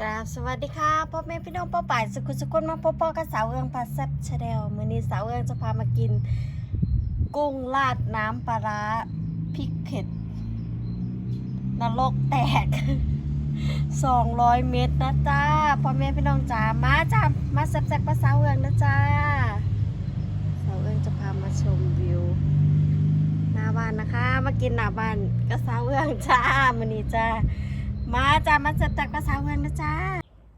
กราบสวัสดีค่ะพ่อแม่พี่น้องป้าป่ายสุขุสุขคนมาพ่อพ่อกับสาวเอืองพาแซบชาแนลมื้อนี้สาวเอืองจะพามากิน กุ้งราดน้ำปลาร้าพริกเผ็ดนรกแตก 200 เม็ดนะจ้าพ่อแม่พี่น้องจ๋ามาจ้ามาแซ่บๆกับสาวเอืองนะจ้าสาวเอืองจะพามาชมวิวหน้าบ้านนะคะ มากินหน้าบ้านกับสาวเอืองจ้ามื้อนี้จ้า มาจ้ามาจัดตักภาษาเวนนะจ้า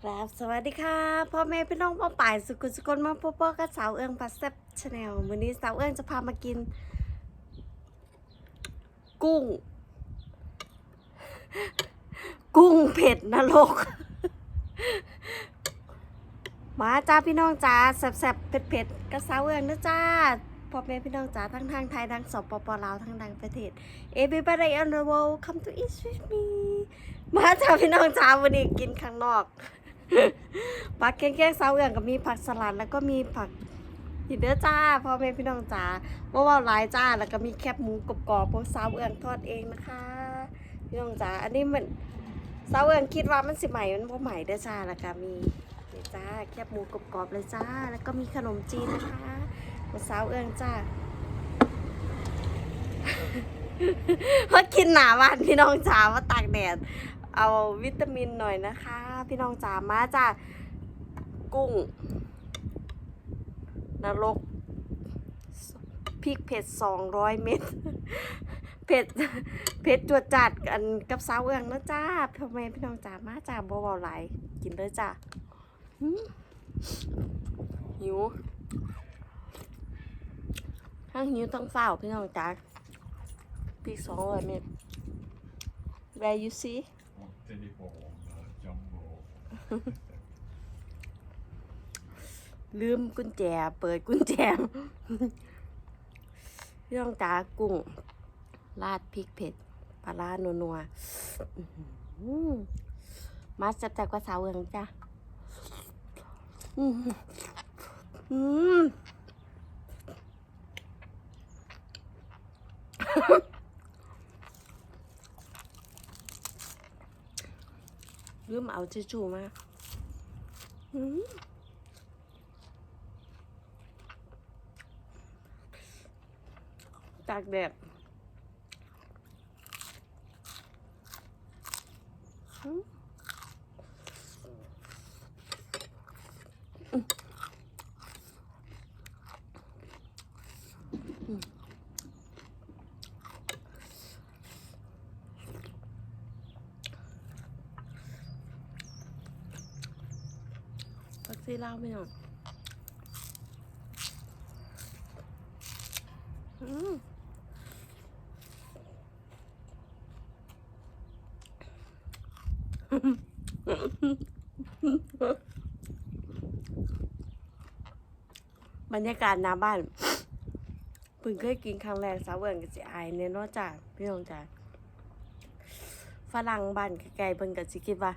ครับสวัสดีค่ะพ่อแม่พี่น้องป้าป่ายสุกุสุกนมาพ่อพ่อกับสาวเอิงพัสเซปชาแนลวันนี้สาวเอิงจะพามากิน กุ้ง กุ้งเผ็ดนรก มาจ้าพี่น้องจ้าแซ่บๆเผ็ดๆกับสาวเอิงนะจ้า พ่อแม่พี่น้องจ้าทั้งทางไทยทั้งสปปลาวทั้งต่างประเทศ Everybody on the world come to eat with me มาจ้าพี่น้องจ้าวันนี้กินข้างนอกผักแกงๆเสาเอืองก็มีผักสลัดแล้วก็มีผักหินเด้อจ้าพ่อแม่พี่น้องจ้าว่าว่าหลายจ้าแล้วก็มีแคบหมูกรอบๆพวกเสาเอืองทอดเองนะคะ พี่น้องจ้าอันนี้มันเสาเอืองคิดว่ามันสิใหม่มันบ่ใหม่เด้อจ้าแล้วก็มีจ้าแคบหมูกรอบๆเลยจ้า แล้วก็มีขนมจีนนะคะ ของเสาเอืองจ้ามากินหนาบ้านพี่น้องจ๋ามาตากแดด เอาวิตามินหน่อยนะคะ พี่น้องจ๋ามาจากกุ้ง นรกพริกเผ็ดสองร้อยเม็ดเผ็ดเผ็ดจวดจัดกันกับสาวเอืองนะจ้าพ่อแม่พี่น้องจ๋ามาจ้าบ่เบาไหลกินเลยจ้าหืมหิว ทั้งหิวต้องเฝ้าพี่น้องจ๋าพริกสองร้อยเม็ด Where you see เทลิโฟนจัมโบ้ลืมกุญแจ เปิดกุญแจเรื่องตากุ้งราดพริกเผ็ดปลาร้านัวๆอื้อหือมาจับจากกว่าสาวเอืองจ้ะ อืมอืม ลืมเอาจิจูมาตากแดดอืมีเล่าไม่หน่อยอืมบรรยากาศหน้าบ้านเพิ่งเคยกินครั้งแรกสาวเวิร์นกับสิอเนี่ยนอกจากพี่น้องจ๋าฝรั่งบ้านไกลๆเพิ่นก็สิคิดว่า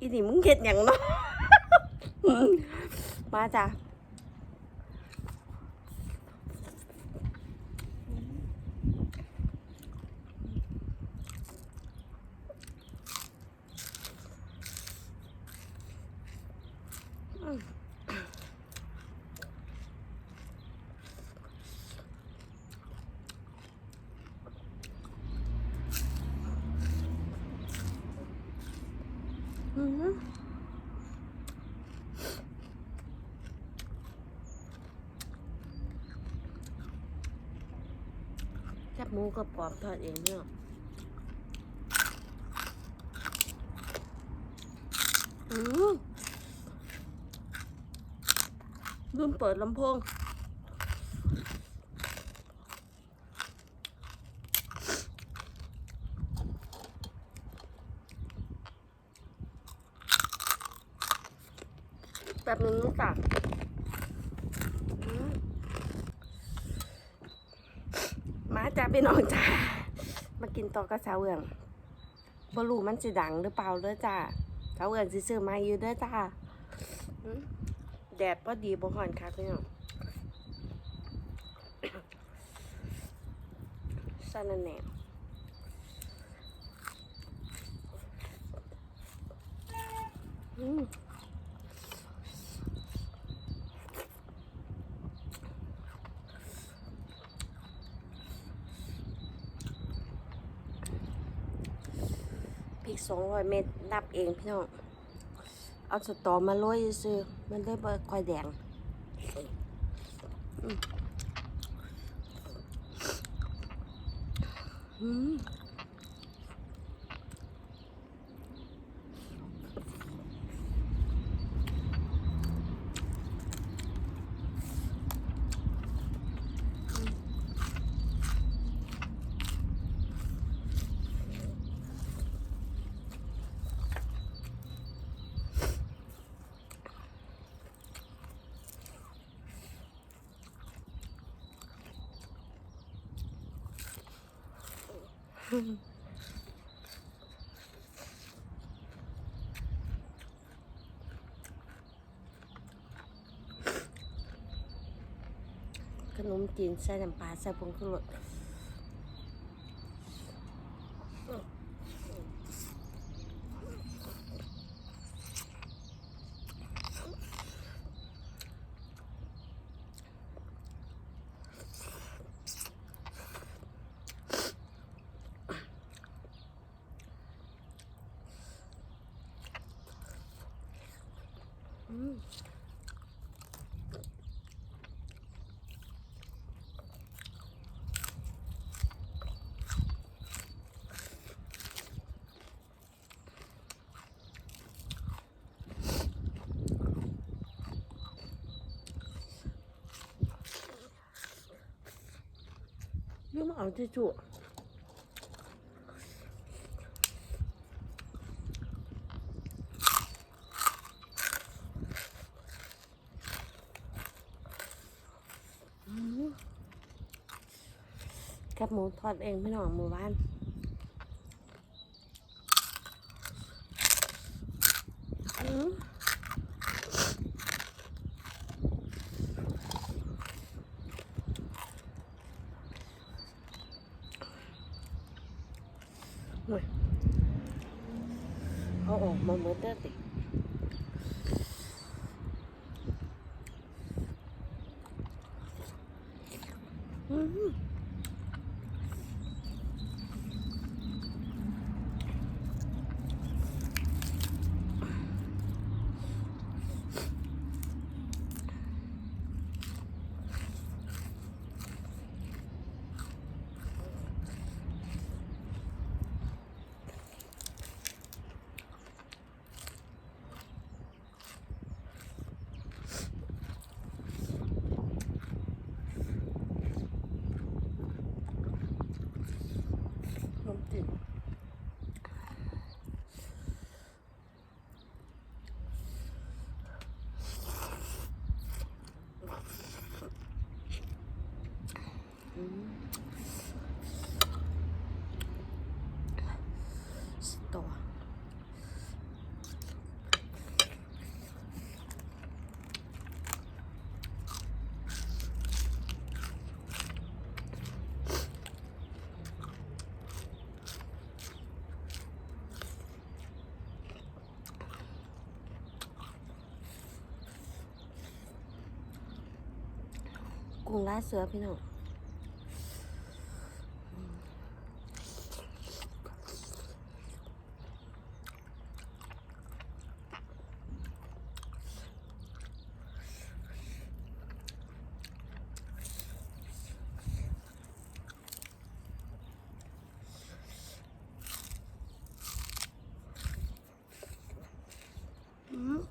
อีนี่มึงเฮ็ดหยังเนาะ มาจ้ะอืมแคบ หมูกรอบๆทอดเองเนี่ยอืมลืมเปิดลำโพงแบบนึงจ้ะอืมมา จ้าพี่น้องจ้ามากินต่อกับสาวเอืองบรูมันสิดังหรือเปล่าเด้อจ้าสาวเอืองสิซื้อมาอยู่เด้อจ้าแดดพอดีบ่ฮ้อนค่ะพี่น้องสั่นนั่นแหละอืม กสองร้อยเมตรนับเองพี่น้อง เอาสตอมาโรยซื้อ มันได้บค่อยแดงอืม ขนมจีนใส่น้ำปลาใส่ผงชูรส อืม ทอดเองพี่น้องมู่บ้านเอาออกมาเมื่อเต้ติดิอืมขนมจีนอืมสตอ กุ้งลาเสือพี่น้องอืม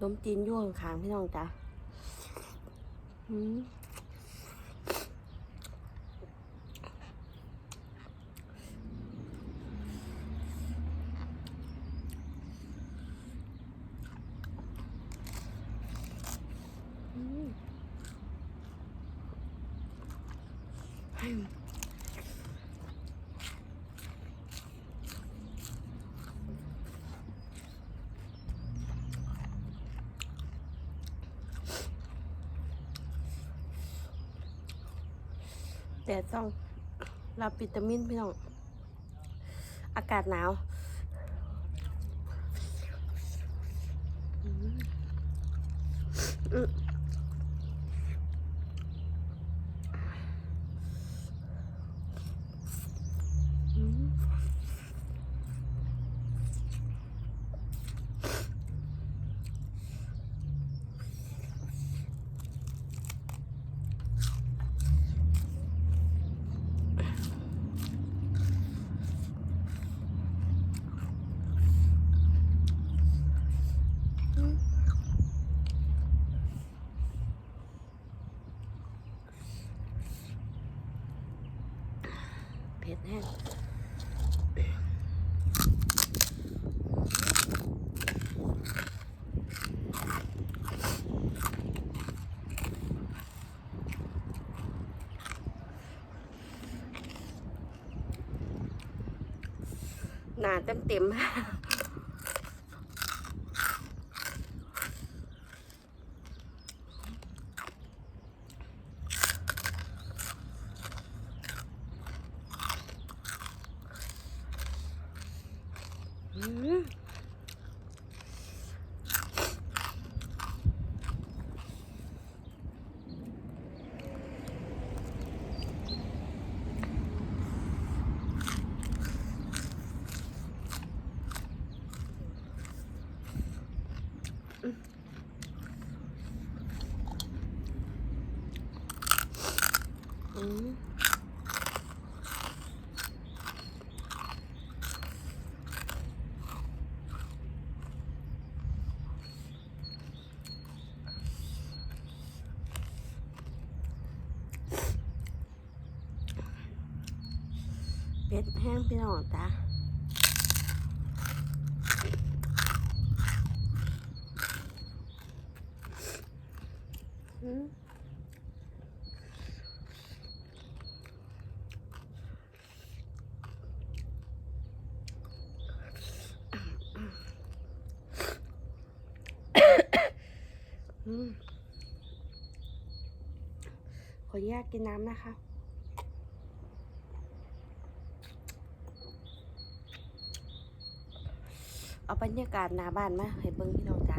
นมจีนยู่ข้างพี่น้องจ้ะอืม แต่ต้องรับวิตามินพี่น้อง อากาศหนาวอืมอืมอืมเผ็ดแห้งหนาเต็มเต็มๆ อืมอืม เผ็ดแห้งพี่น้องจ้ะอืมอืมขออนุญาตกินน้ำนะคะ เอาบรรยากาศหน้าบ้านมาให้เบิ่งพี่น้องจ้า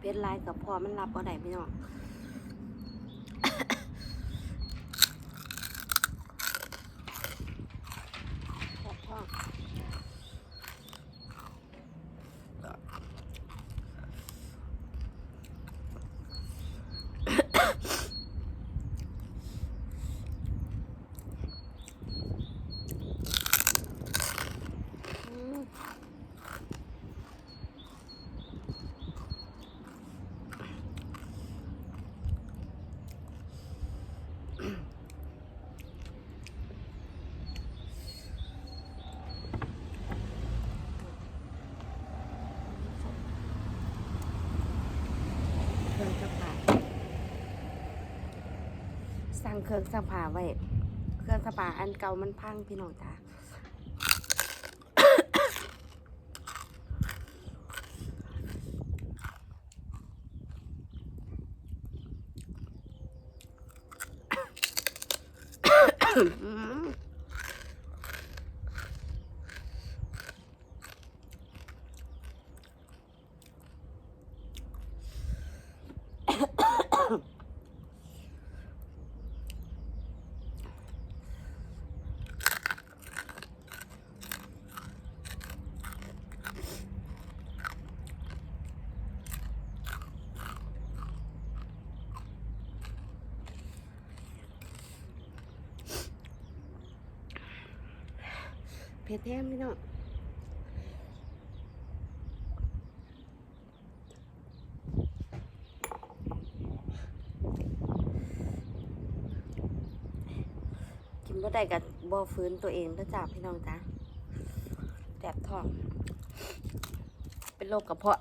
เป็นลายกับพอมันรับบ่ได้พี่น้อง ขอบพ่ออืมเครื่องซักผ้า สั่งเครื่องซักผ้าไว้ เครื่องซักผ้าอันเก่ามันพังพี่น้องจ้าอืม ผ็ดแท้พี่น้องกินบ่ได้กับบ่ฟื้นตัวเองแล้วจ้าพี่น้องจ้าแสบท้อง เป็นโรคกระเพาะ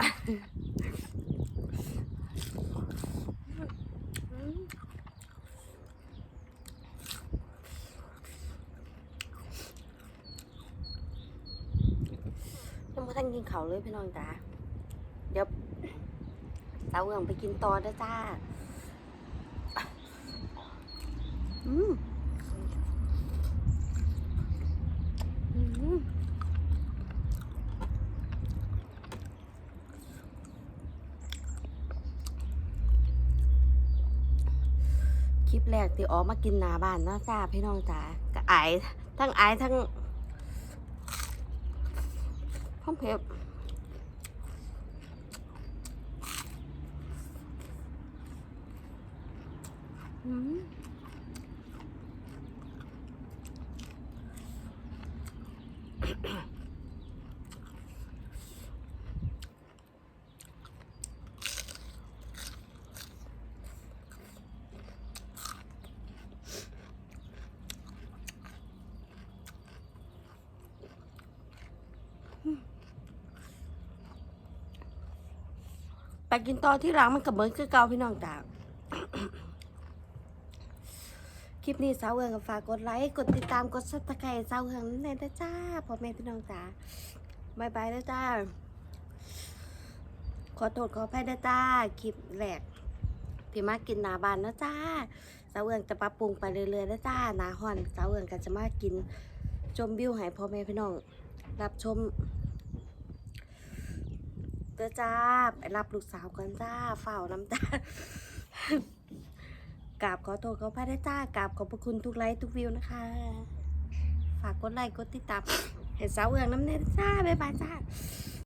ยังไม่ทันกิน เขาเลยพี่น้องจ้าเดี๋ยวสาวเอื้องไปกินต่อด้จ้า อืมอืมคลิปแรกที่ออกมากินหนาบ้านนาะจ้าพี่น้องจ้าก็อทั้งไอทั้งข้าวเผ็ดอืมไป กินต่อที่ร้านมันกับเหมือนคือเก่าพี่น้องจ้าคลิปนี้สาวเฮืองก็ฝากกดไลค์กดติดตามกดซับสไครต์สาวเฮืองนั่นเองนะจ้าพ่อแม่พี่น้องจ้าบายบายแล้วจ้าขอโทษขออภัยนะจ้าคลิปแรกที่มากินนาบานนะจ้าสาวเฮืองจะปรับปรุงไปเรื่อยๆนะจ้านาฮอนสาวเฮืองก็จะมากินชมวิวให้พ่อแม่พี่น้องรับชม เด้อจ้าไปรับลูกสาวกันจ้าเฝ้าน้ำตากราบขอโทษเขาพระได้จ้ากราบขอบพระคุณทุกไลค์ทุกวิวนะคะ ฝากกดไลค์กดติดตามเห็นสาวเอืองน้ำเนยจ้าบ๊ายบายจ้า